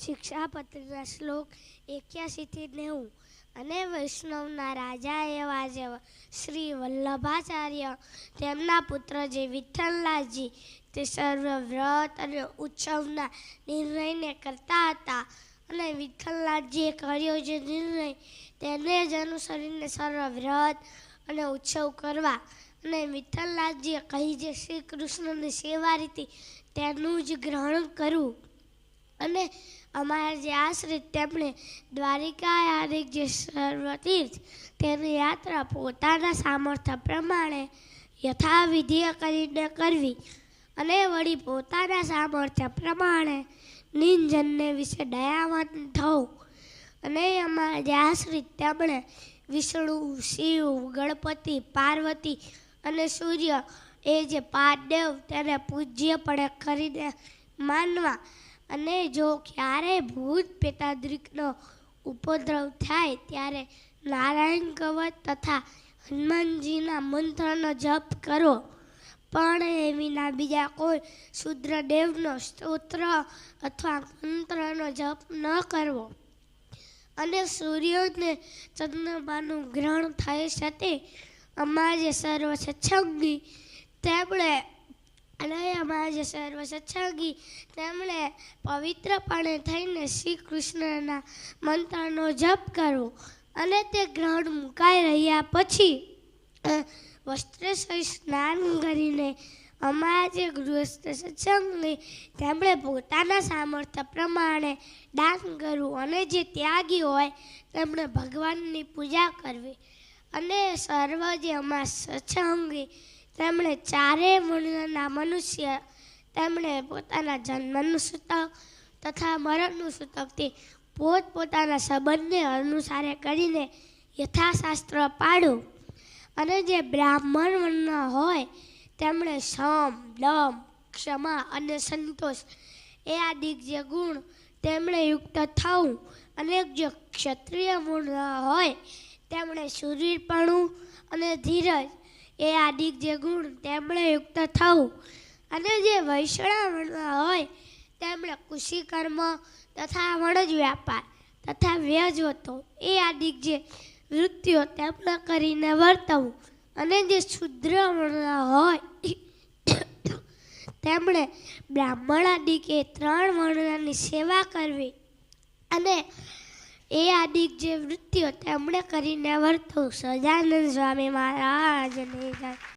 શિક્ષાપત્રના શ્લોક એક્યાસીથી નેવું. અને વૈષ્ણવના રાજા એવા જે શ્રી વલ્લભાચાર્ય, તેમના પુત્ર જે વિઠ્ઠલલાલજી, તે સર્વ વ્રત અને ઉત્સવના નિર્ણયને કરતા હતા. અને વિઠ્ઠલનાથજીએ કર્યો જે નિર્ણય, તેને જ અનુસરીને સર્વ વ્રત અને ઉત્સવ કરવા. અને વિઠ્ઠલનાથજીએ કહી જે શ્રી કૃષ્ણની સેવા રીતિ તેનું જ ગ્રહણ કરવું અને અમારા જે આશ્રિત તેમણે દ્વારિકા આદિક જે સર્વતીર્થ, તેની યાત્રા પોતાના સામર્થ્ય પ્રમાણે યથાવિધિ કરીને કરવી અને વળી પોતાના સામર્થ્ય પ્રમાણે નિંજનને વિશે દયાવાન થવું. અને અમારા જે આશ્રિત તેમણે વિષ્ણુ, શિવ, ગણપતિ, પાર્વતી અને સૂર્ય એ જે પાંચ તેને પૂજ્યપણે કરીને માનવા અને જો ક્યારે ભૂત પેતાદ્રિકનો ઉપદ્રવ થાય ત્યારે નારાયણ કવચ તથા હનુમાનજીના મંત્રનો જપ કરો. પણ એ વિના બીજા કોઈ શુદ્રદેવનો સ્તોત્ર અથવા મંત્રનો જપ ન કરવો. અને સૂર્યને ચંદ્રમાનું ગ્રહણ થઈ શકે. અમારે સર્વ સત્સંગી તેમણે અમારા જે સર્વ સત્સંગી તેમણે પવિત્રપણે થઈને શ્રી કૃષ્ણના મંત્રનો જપ કરવો અને તે ગ્રહણ મુકાઈ રહ્યા પછી વસ્ત્ર સહિત સ્નાન કરીને અમારા જે ગૃહસ્થ સત્સંગી તેમણે પોતાના સામર્થ્ય પ્રમાણે દાન કરવું અને જે ત્યાગી હોય તેમણે ભગવાનની પૂજા કરવી. અને સર્વ જે અમારા સત્સંગી તેમણે ચારે વર્ણના મનુષ્ય તેમણે પોતાના જન્મનું સૂતક તથા મરણનું સૂતકથી પોતપોતાના સંબંધને અનુસારે કરીને યથાશાસ્ત્ર પાડું અને જે બ્રાહ્મણ વર્ણ હોય, તેમણે સમ, દમ, ક્ષમા અને સંતોષ એ આદિક જે ગુણ તેમણે યુક્ત થવું. અને જે ક્ષત્રિય વર્ણ હોય, તેમણે શૂરીરપણું અને ધીરજ એ આદિક જે ગુણ તેમણે યુક્ત થવું. અને જે વૈષ્ણવ વર્ણ હોય, તેમણે કૃષિ કર્મ તથા વણજ વ્યાપાર તથા વ્યજ હતો. એ આદિક જે વૃત્તિઓ તેમણે કરીને વર્તવું અને જે શુદ્ર હોય, તેમણે બ્રાહ્મણ આદિક એ ત્રણ વર્ણની સેવા કરવી અને એ આદિક જે વૃત્તિઓ તેમણે કરીને વર્તવું. સજાનંદ સ્વામી મહારાજને